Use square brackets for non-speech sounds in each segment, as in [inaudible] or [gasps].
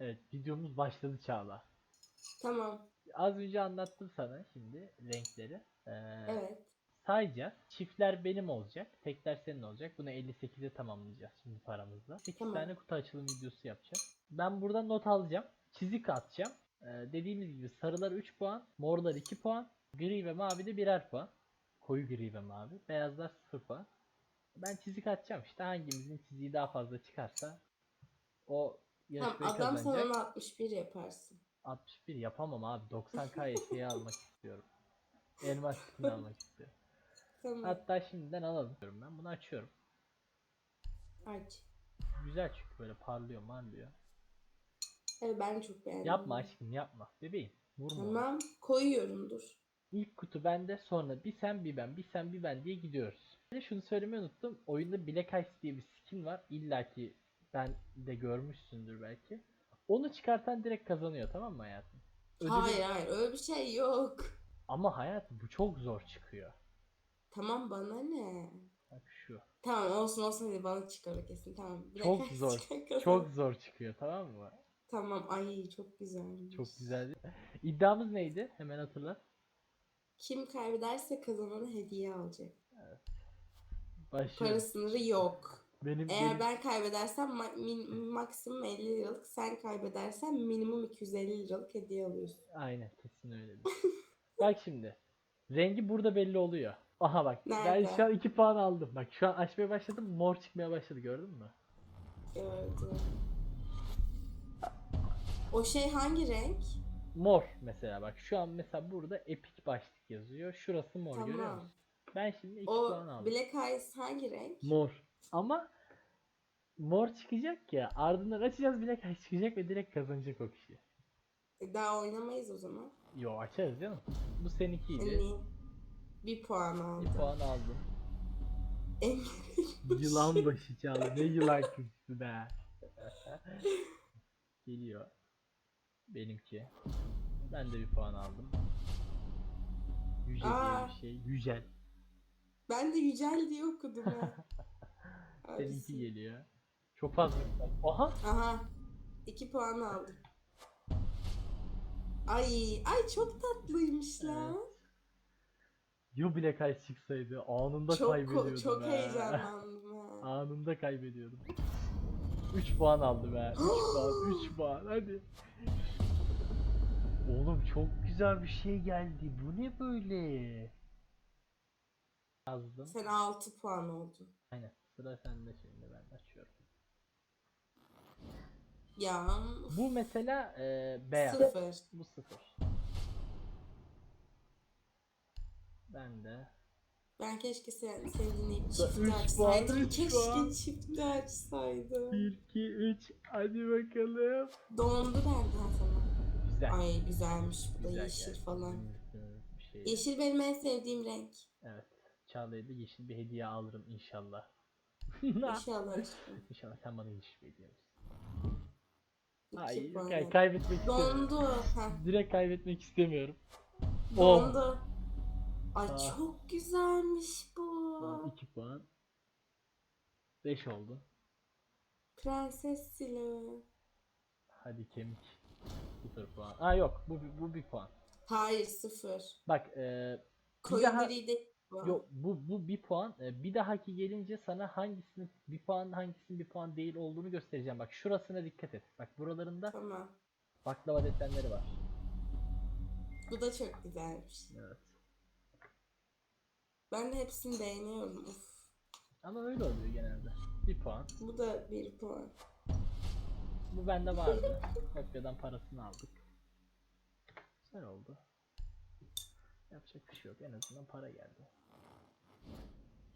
Evet videomuz başladı Çağla. Tamam. Az önce anlattım sana şimdi renkleri. Ee, Evet. Sayacağız. Çiftler benim olacak. Tekler senin olacak. Bunu 58'e tamamlayacağız şimdi paramızla. 8 Tamam. tane kutu açılım videosu yapacağız. Ben buradan not alacağım. Çizik atacağım. Ee, dediğimiz gibi sarılar 3 puan, morlar 2 puan, gri ve mavi de birer puan. Koyu gri ve mavi. Beyazlar 0 puan. Ben çizik atacağım işte hangimizin çiziği daha fazla çıkarsa o Tamam yarışmayı adam kazanacak. sana 61 yaparsın. 61 yapamam abi. 90k [laughs] şeyi almak istiyorum. Elmas skin almak istiyorum. Tamam. Hatta şimdiden alalım diyorum ben. Bunu açıyorum. Aç. Güzel çünkü böyle parlıyor marlıyor. Evet ben çok beğendim. Yapma aşkım yapma. Bebeğim. Vurma. onu. Tamam. Koyuyorum dur. İlk kutu bende sonra bir sen bir ben bir sen bir ben diye gidiyoruz. Bir de şunu söylemeyi unuttum. Oyunda Black Ice diye bir skin var. İlla ki ben de görmüşsündür belki. Onu çıkartan direkt kazanıyor tamam mı hayatım? Ödülü- Hayır hayır öyle bir şey yok. Ama hayatım bu çok zor çıkıyor. Tamam bana ne? Bak şu. Tamam olsun olsun hadi bana çıkar kesin tamam. Bir Çok zor. [laughs] Çok zor çıkıyor tamam mı? Tamam ay çok güzelmiş. Çok güzel. İddiamız neydi? Hemen hatırla. Kim kaybederse kazananı hediye alacak. Başlıyorum. Para sınırı yok. Benim, Eğer ben kaybedersem ma- min- maksimum 50 liralık, sen kaybedersen minimum 250 liralık hediye alıyorsun. Aynen kesin öyledir. [laughs] bak şimdi. Rengi burada belli oluyor. Aha bak. Ben Nerede? şu an 2 puan aldım. Bak şu an açmaya başladım. Mor çıkmaya başladı gördün mü? Gördüm. O şey hangi renk? Mor mesela bak. Şu an mesela burada epic başlık yazıyor. Şurası mor görüyor Tamam. musun? Ben şimdi 2 O puan aldım. Black Eyes hangi renk? Mor. Ama mor çıkacak ya. Ardından açacağız Eyes çıkacak ve direkt kazanacak o kişi. E, Daha oynamayız o zaman. Yo açarız canım. Bu seninkiydi. Hani bir puan Bir aldım. puan aldım. En [laughs] Yılan başı çaldı. Ne yılan kızı be. [laughs] Geliyor. Benimki. Ben de bir puan aldım. Yüce diye Aa. bir şey. Yücel. Ben de Yücel diye okudum. [laughs] Seninki Abisi. geliyor. Çok fazla. Aha. Aha. iki puan aldım. Ay, ay çok tatlıymış lan. Evet. Yo bile kaç çıksaydı anında Çok kaybediyordum çok be. heyecanlandım ha. [laughs] Anında kaybediyordum. 3 puan aldı be. 3 puan, 3 puan hadi. Oğlum çok güzel bir şey geldi. Bu ne böyle? Yazdım. Sen 6 puan oldun. Aynen. Sıra sende şimdi ben açıyorum. Ya Bu mesela e, beyaz. sıfır. Bu sıfır. Ben de. Ben keşke sen, çifti puan, açsaydım. Keşke çifti açsaydım. 1, 2, 3. Hadi bakalım. Dondu benden sana. Güzel. Ay güzelmiş bu da Güzel yeşil geldi. falan. Bir şey. Yeşil benim en sevdiğim renk. Evet. Çağla'ya da yeşil bir hediye alırım inşallah. [laughs] İnşallah. İnşallah sen bana alırsın. İki Hayır, kay- kaybetmek istemiyorum. Dondu. Heh, Direkt kaybetmek istemiyorum. Oh. dondu. Ay Ah. çok güzelmiş bu. Tamam 2 puan. 5 oldu. Prenses silahı. Hadi kemik. 0 puan. Aa yok bu bu bir puan. Hayır sıfır. Bak e, bir Koyu daha gri de. Yok bu bu bir puan. E, bir dahaki gelince sana hangisinin bir puan hangisinin bir puan değil olduğunu göstereceğim. Bak şurasına dikkat et. Bak buralarında Tamam. baklava desenleri var. Bu da çok güzelmiş. Evet. Ben de hepsini beğeniyorum. Uf. Ama öyle oluyor genelde. Bir puan. Bu da bir puan. Bu bende vardı. Kopyadan parasını aldık. Güzel oldu. Yapacak bir şey yok. En azından para geldi.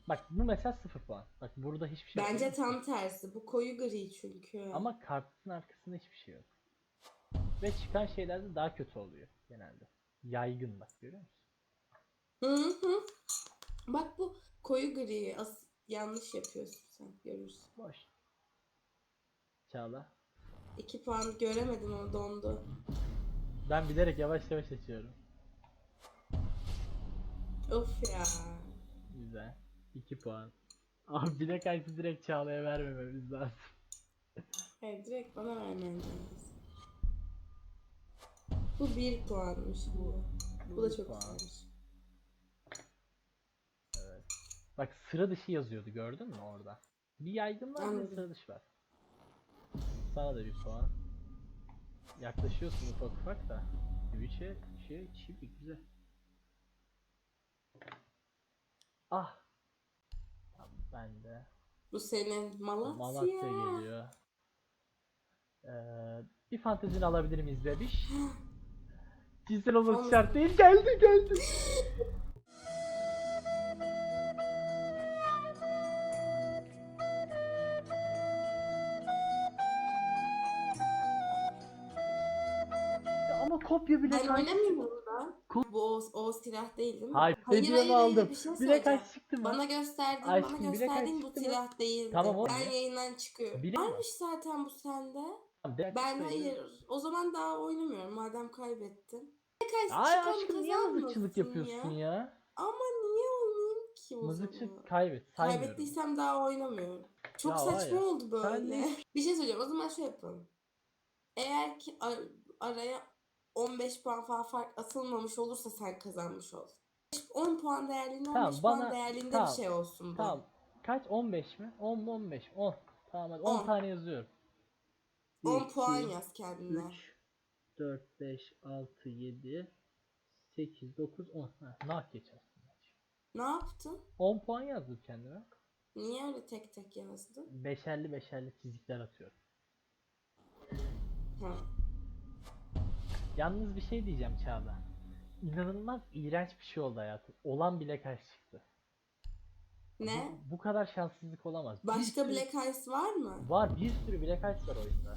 Bak bu mesela 0 puan. Bak burada hiçbir şey Bence yok. tam tersi. Bu koyu gri çünkü. Ama kartın arkasında hiçbir şey yok. Ve çıkan şeyler de daha kötü oluyor genelde. Yaygın bak görüyor musun? Hı hı. Bak bu koyu gri. As yanlış yapıyorsun sen. Görürsün. Boş. Çağla. İki puan göremedim ama dondu. Ben bilerek yavaş yavaş açıyorum. Of ya. Güzel. 2 puan. [laughs] Abi bile kalbi direkt Çağla'ya vermememiz lazım. Hayır direkt bana vermen lazım. Bu bir puanmış bu. Bu da bir çok puan. güzelmiş. Evet. Bak sıra dışı yazıyordu gördün mü orada? Bir yaygın var bir de sıra dışı var. Sana da bir puan. Yaklaşıyorsun ufak ufak da. Twitch'e şey çiftlik güzel. Ah. Tamam ben de. Bu senin Malatya. Malatya geliyor. Ee, bir fantezini alabilir miyiz bebiş? [gasps] Cinsel Olmasın. şart değil. Geldi geldi. [gasps] Ya Ama kopya bile Ben kaç. oynamayayım bunda. Ko- Bu o, o silah değil değil mi? Hayır, hediyemi aldım. Bir şey Bile söyleyeceğim. kaç çıktı mı? Bana gösterdiğin, Aşkım, bana kaç gösterdiğin bu çıktı mı? silah değildi. Tamam, oğlum Ben ya. yayından çıkıyorum. Bile mi? Varmış zaten bu sende. Tamam, Ben söylüyorum. hayır. O zaman daha oynamıyorum madem kaybettin. Ne kaç Ay çıkan aşkım niye kazanmasın mızıkçılık yapıyorsun ya? Ama niye oynayayım ki o Mızıkçı zaman? kaybet. Saymıyorum. Kaybettiysem daha oynamıyorum. Çok Ya saçma oldu böyle. sen de [laughs] Bir şey söyleyeceğim. O zaman şey yapalım. Eğer ki ar- araya 15 puan falan fark atılmamış olursa sen kazanmış ol. 10 puan değerliğinde 15 Tamam, puan bana- değerliğinde tamam, bir şey olsun bu. Tamam. Kaç? 15 mi? 10 mu 15? 10. Tamam hadi 10 On. tane yazıyorum. 10 Bir, puan yaz kendine. 3, 4, 5, 6, 7, 8, 9, 10. Ha, nah geçersin. Ne yaptın? 10 puan yazdım kendime. Niye öyle tek tek yazdın? Beşerli beşerli çizikler atıyorum. Ha. Yalnız bir şey diyeceğim Çağla. İnanılmaz iğrenç bir şey oldu hayatım. Olan bile kaç çıktı. Ne? Bu, bu kadar şanssızlık olamaz. Bir Başka sürü- Black Ice var mı? Var bir sürü Black Ice var oyunda.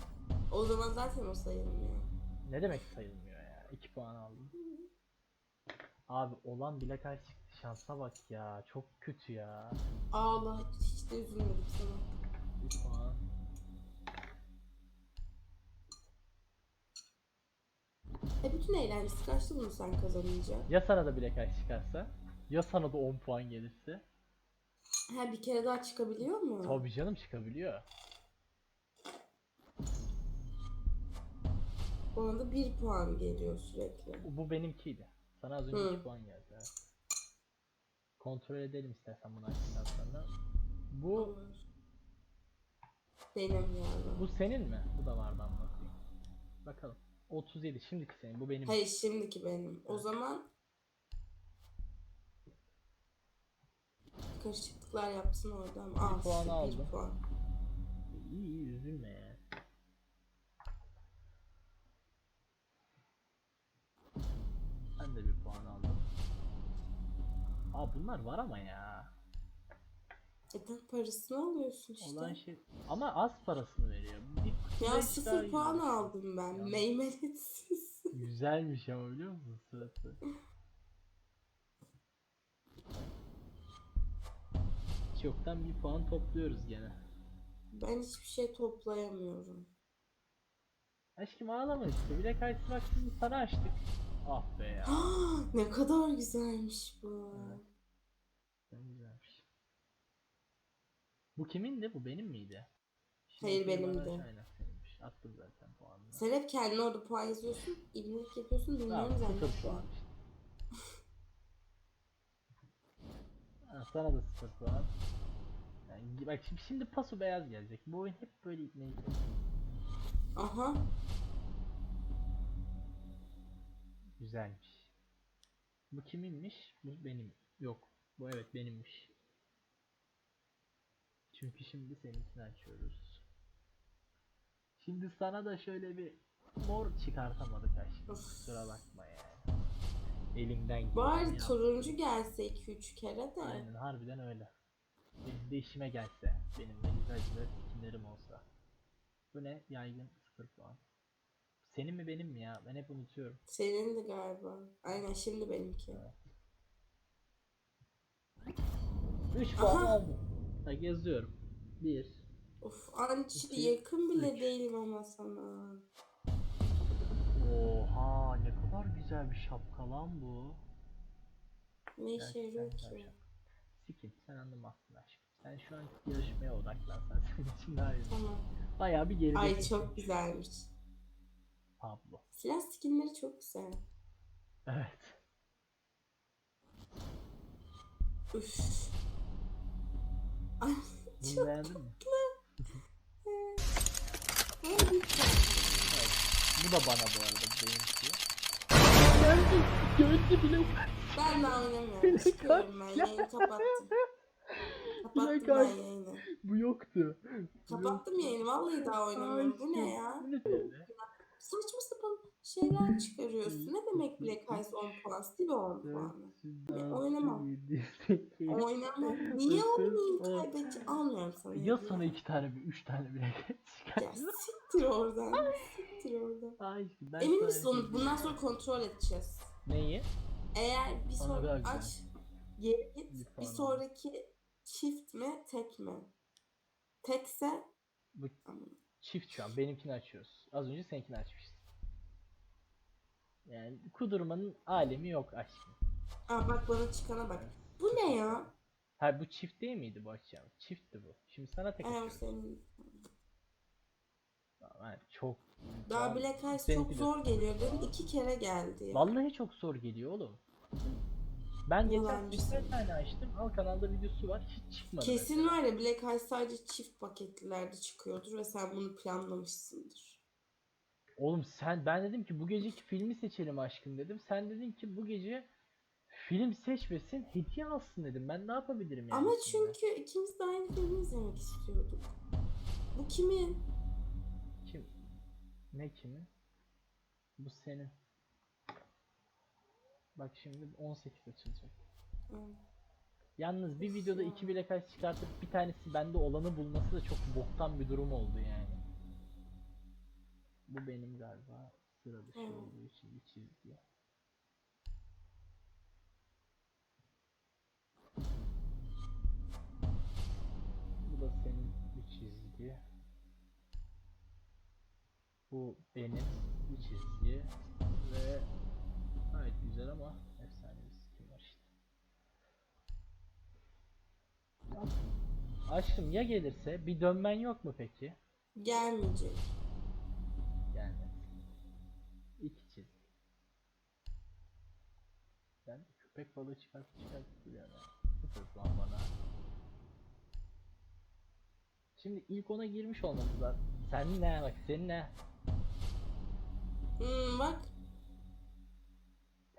O zaman zaten o sayılmıyor. Ne demek sayılmıyor ya? 2 puan aldım. Abi olan Black Ice çıktı. Şansa bak ya. Çok kötü ya. Ağla. Hiç de üzülmedim sana. 1 puan. Bütün eğlencesi kaçtı bunu sen kazanınca. Ya sana da Black Ice çıkarsa? Ya sana da 10 puan gelirse? Ha bir kere daha çıkabiliyor mu? Tabii canım çıkabiliyor. Ona da 1 puan geliyor sürekli. Bu benimkiydi. Sana az önce Hı. 2 puan geldi. evet. Kontrol edelim istersen bunu açtıktan sonra. Bu Olur. Benim yani. bu senin mi? Bu da vardı anlatayım. Bakalım. 37 şimdiki senin. Bu benim. Hayır şimdiki benim. O zaman karışıklıklar yapsın orada ama. Bir Aa, puan şu aldım. Bir puan. İyi iyi üzülme ya. Ben de bir puan aldım. Aa bunlar var ama ya. E parasını alıyorsun işte. Olan şey ama az parasını veriyor. Bir Ya beş sıfır puan güzel. aldım ben. Yalnız- Meymenetsiz. [laughs] Güzelmiş ama biliyor musun sırası? Hiç yoktan bir puan topluyoruz gene. Ben hiçbir şey toplayamıyorum. Aşkım ağlama işte. Bile kayıtsın bak şimdi sana açtık. Ah be ya. ne kadar güzelmiş bu. Evet. Sen güzelmiş. Bu kimindi? Bu benim miydi? Hayır, benimdi. Aynen. Attım zaten puanını. Sen hep kendine orada puan yazıyorsun. İbnelik yapıyorsun. Bilmiyorum Tamam, sıfır puan. [laughs] Ha, sana da sıfır puan. Yani, bak şimdi, şimdi paso beyaz gelecek. Bu oyun hep böyle yapıyor. Aha. Güzelmiş. Bu kiminmiş? Bu benim. Yok. Bu evet benimmiş. Çünkü şimdi seninkini açıyoruz. Şimdi sana da şöyle bir mor çıkartamadık aşkım. Kusura bakma yani. Elimden geleni Bari turuncu gelse 2-3 kere de. Aynen harbiden öyle. Benim de işime gelse. Benim de güzel skinlerim olsa. Bu ne? Yaygın 0 puan. Senin mi benim mi ya? Ben hep unutuyorum. Senin de galiba. Aynen şimdi benimki. Evet. 3 puan aldım. Bak yazıyorum. 1 Of anç İki, yakın bile üç. değilim ama sana. Oha ne kadar güzel bir şapka lan bu. Ne işe yarıyor güzel bir ki? şapka. Sikim sen anlamazsın aşkım. Sen şu an yarışmaya odaklansan senin için daha iyi. Tamam. Bayağı bir geride. Ay çok güzelmiş. Pablo. Silah skinleri çok güzel. Evet. Üf. Ay Bunu çok beğendin mi? Ay, lütfen. Bu da bana bu arada benimki. Geldi. Gördü bile. Ben de oynamıyorum. Çıkıyorum ben. Yayını kapattım. Kapattım ben yayını. Bu yoktu. Kapattım yayını. Vallahi daha oynamıyorum. Bu ne ya? Saçma sapan şeyler çıkarıyorsun. Ne demek Black Eyes 10 puan? Steve 10 puan. Oynamam. Oynamam. Niye oynayayım? Kaybedeceğim. Almıyorum sana. Ya sana iki tane bir üç tane bile çıkar. Ya siktir oradan. Siktir oradan. Ay, ben Emin sana misin onu? Bundan sonra kontrol edeceğiz. Neyi? Eğer bir Ona sonra kadar güzel. aç geri git. Bir Bir puan sonraki çift mi tek mi? Tekse Bu çift şu an. Benimkini açıyoruz. Az önce seninkini açmıştık. Yani kudurmanın alemi yok aşkım. Aa bak bana çıkana bak. Bu ne ya? Ha bu çift değil miydi bu açacağım? Çiftti bu. Şimdi sana tek Ay o açıyorum. senin. Evet, çok. Daha Black Eyes çok seninki de. zor geliyor dedim. iki kere geldi. Vallahi çok zor geliyor oğlum. Ben geçen Yalancısın. 3 tane açtım. Al kanalda videosu var. Hiç çıkmadı. Kesin var ya Black Eyes sadece çift paketlerde çıkıyordur ve sen bunu planlamışsındır. Oğlum sen ben dedim ki bu geceki filmi seçelim aşkım dedim. Sen dedin ki bu gece film seçmesin hediye alsın dedim. Ben ne yapabilirim yani? Ama şimdi? çünkü ikimiz de aynı filmi izlemek istiyorduk. Bu kimin? Kim? Ne kimin? Bu senin. Bak şimdi 18 açılacak. Yalnız bir videoda iki bilek aç çıkartıp bir tanesi bende olanı bulması da çok boktan bir durum oldu yani. Bu benim galiba sıra dışı Evet. olduğu için bir çizgi. Bu da senin bir çizgi. Bu benim bir çizgi ve gayet güzel ama efsane bir skin var işte. Aşkım ya gelirse bir dönmen yok mu peki? Gelmeyecek. Yani iki çizgi. Ben de köpek balığı çıkartıp çıkartıp duruyor ya. Sıfır puan bana. Şimdi ilk ona girmiş olmamız lazım. Sen ne bak senin ne? Hmm, bak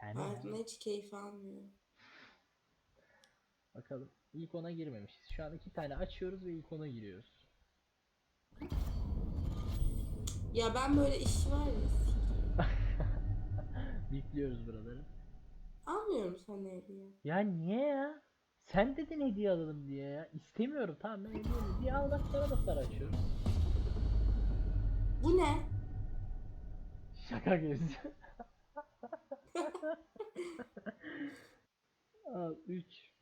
Sen ne? hayatımda hiç keyif almıyor. Bakalım. İlk ona girmemişiz. Şu an iki tane açıyoruz ve ilk ona giriyoruz. Ya ben böyle iş var ya sikeyim. [laughs] Bekliyoruz buraları. Almıyorum sana hediye. Ya niye ya? Sen dedin hediye alalım diye ya. İstemiyorum tamam ben hediye hediye al bak sana da sarı açıyoruz. Bu ne? Şaka gözü. [laughs] al 3.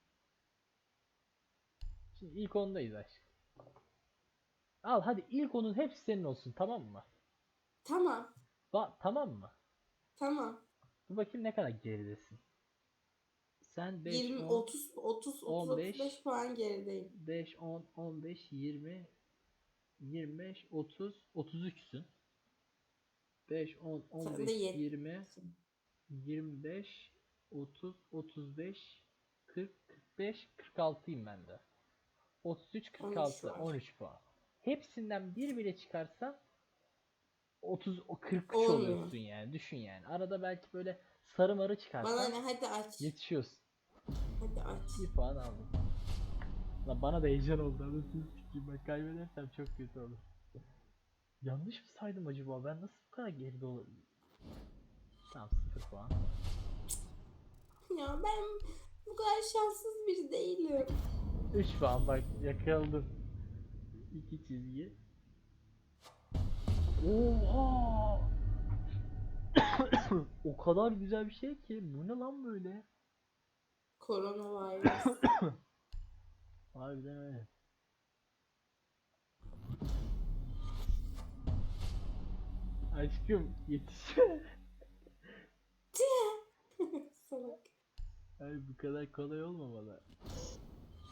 Şimdi ilk ondayız aşkım. Al hadi ilk onun hepsi senin olsun tamam mı? Tamam. Ba tamam mı? Tamam. Dur bakayım ne kadar geridesin. Sen 5, 20, 10, 30, 30, 30, 15. 35 puan gerideyim. 5, 10, 15, 20, 25, 30, 33'sün. 5, 10, Sen 15, de yet- 20, 25, 30, 35, 40, 45, 46'yım ben de. 33, 46, var. 13 puan. Hepsinden bir bile çıkarsa 30, o 43 Olmuyor. oluyorsun yani. Düşün yani. Arada belki böyle sarı marı Bana çıkarsan ne hadi aç. yetişiyorsun. Hadi aç. Bir puan aldım. Lan bana da heyecan oldu anasını sikeyim bak kaybedersem çok kötü olur. Yanlış mı saydım acaba? Ben nasıl bu kadar geride olabilirim? Tamam 0 puan. Ya ben bu kadar şanssız biri değilim. 3 puan bak yakaldın. 2 çizgi. Oha! [coughs] o kadar güzel bir şey ki. Bu ne lan böyle? Koronavirüs. [coughs] Harbiden öyle. Aşkım yetiş. [laughs] Salak. Ay bu kadar kolay olmamalı.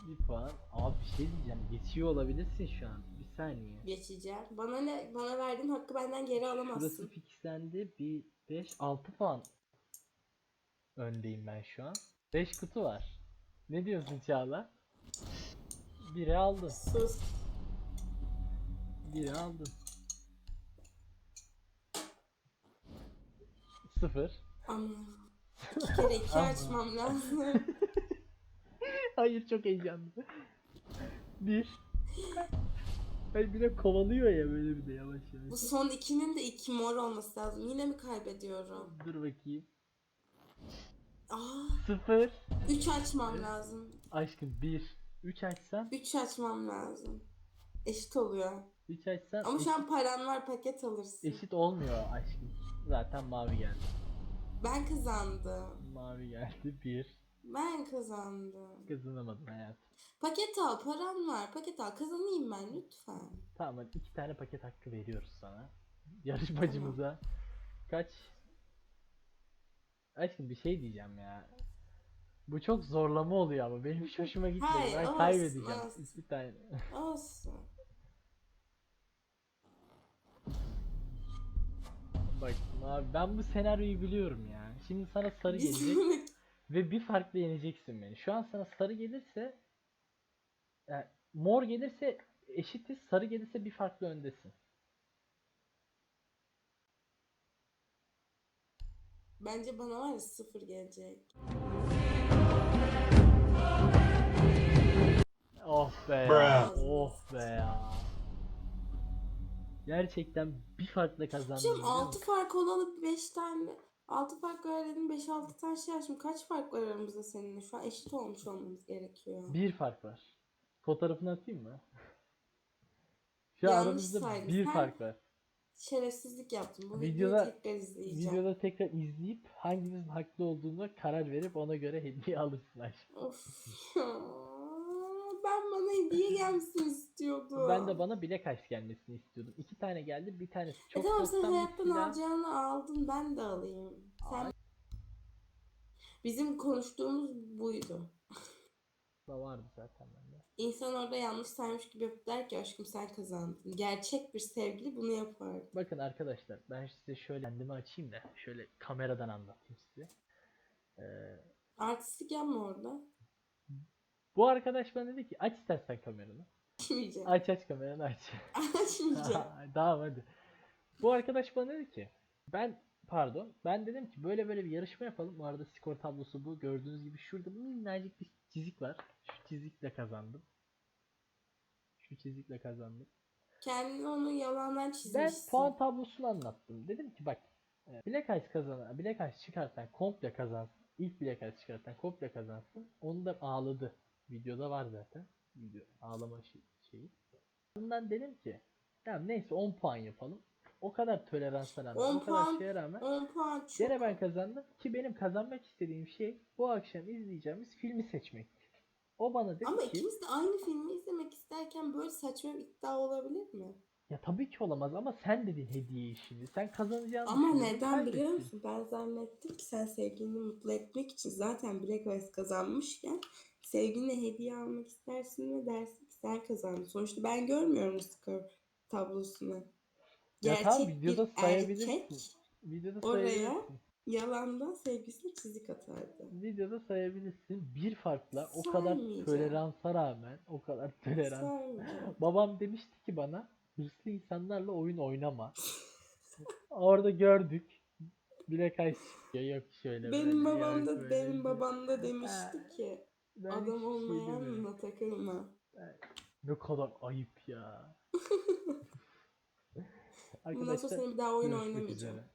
Bir puan. Abi bir şey diyeceğim. Geçiyor olabilirsin şu an. Bir saniye. Geçeceğim. Bana ne? Bana verdiğin hakkı benden geri alamazsın. fixlendi. Bir 5 6 puan öndeyim ben şu an. 5 kutu var. Ne diyorsun Çağla? Biri aldın. Sus. Biri aldın. Sıfır. Ama iki kere iki açmam [laughs] lazım. Hayır çok heyecanlı. Bir. Hayır bir de kovalıyor ya böyle bir de yavaş Bu yavaş. son ikinin de iki mor olması lazım. Yine mi kaybediyorum? Dur bakayım. Aa, Sıfır. üç açmam lazım. Aşkım bir. Üç açsan. Üç açmam lazım. Eşit oluyor. Üç açsan. Ama şu an paran var paket alırsın. eşit olmuyor aşkım. Zaten mavi geldi. Ben kazandım. Mavi geldi. Bir. Ben kazandım. Kazanamadın hayatım. Paket al paran var. Paket al kazanayım ben lütfen. Tamam hadi iki tane paket hakkı veriyoruz sana. Yarışmacımıza. Kaç? Aşkım bir şey diyeceğim ya. Bu çok zorlama oluyor ama benim hiç hoşuma gitmedi. Hayır, ben olsun, kaybedeceğim. olsun. İki tane. [laughs] Olsun. Bak abi ben bu senaryoyu biliyorum ya. Şimdi sana sarı gelecek ve bir farklı yeneceksin beni. Şu an sana sarı gelirse yani mor gelirse eşitiz, sarı gelirse bir farklı öndesin. Bence bana var ya sıfır gelecek. Oh be ya. Bruh. Oh be ya. Gerçekten bir farklı kazandım. Şimdi biliyor 6 musun? fark olalı 5 tane 6 fark var dedim 5-6 tane şey açtım. Kaç fark var aramızda seninle? Şu an eşit olmuş olmamız gerekiyor. Bir fark var. Fotoğrafını atayım mı? [laughs] Şu an Yanlış aramızda saydın. bir Sen fark var. Şerefsizlik yaptım. Bu Videoda- videoyu tekrar izleyeceğim. Videoda tekrar izleyip hangimizin haklı olduğuna karar verip ona göre hediye alırsın. Of. Ben bana hediye gelsin istiyordum. Ben de bana bilek aç gelmesini istiyordum. İki tane geldi. Bir tanesi E çok tamam sen hayattan silah. alacağını aldın ben de alayım. Sen... Bizim konuştuğumuz buydu. Da vardı zaten bende. İnsan orada yanlış saymış gibi yapıp der ki aşkım sen kazandın. Gerçek bir sevgili bunu yapar. Bakın arkadaşlar ben size şöyle kendimi açayım da şöyle kameradan anlatayım size. Ee, Artistik yapma orada. bu arkadaş bana dedi ki aç istersen kameranı. Açmayacağım. Aç aç kameranı aç. [laughs] Açmayacağım. [laughs] tamam hadi. Bu arkadaş bana dedi ki ben pardon ben dedim ki böyle böyle bir yarışma yapalım. Bu arada skor tablosu bu. Gördüğünüz gibi şurada minnacık bir çizik var. Şu çizikle kazandım. Şu çizikle kazandım. Kendini onu yalandan Ben çizmişsin. puan tablosunu anlattım. Dedim ki bak e, Black Ice kazanan, Black Ice çıkartan komple kazansın. İlk Black Ice çıkartan komple kazansın. Onu da ağladı. Videoda var zaten. Video ağlama şey- şeyi. Bundan dedim ki ya neyse 10 puan yapalım. O kadar toleransa rağmen, 10 o kadar puan- şeye rağmen 10 puan çok. gene ben kazandım ki benim kazanmak istediğim şey bu akşam izleyeceğimiz filmi seçmek. O bana dedi Ama ki ikimiz de aynı filmi izlemek isterken böyle saçma bir iddia olabilir mi? ya tabii ki olamaz ama sen dedin hediye işini. Sen kazanacağını Ama neden biliyor musun? Ben zannettim ki sen sevgilini mutlu etmek için zaten Black Ice kazanmışken sevgiline hediye almak istersin ve dersin ki sen kazandın. Sonuçta ben görmüyorum skor tablosunu. Ya tamam, Gerçek videoda bir sayabilirsin. erkek Videoda Oraya- sayabilirsin. Yalandan sevgisine çizik atardı. Videoda sayabilirsin. Bir farkla o kadar Saymayacağım. toleransa rağmen o kadar tolerans. Saymayacağım. Babam demişti ki bana hırslı insanlarla oyun oynama. [laughs] Orada gördük. Black Ice çıkıyor. Yok şöyle Benim böyle, babam yok da böyle benim diye. babam da demişti ki Ben hiçbir adam şey takılma. Ne kadar ayıp ya. [laughs] Bundan sonra Arkadaşlar seni bir daha oyun görüşmek oynamayacağım. üzere.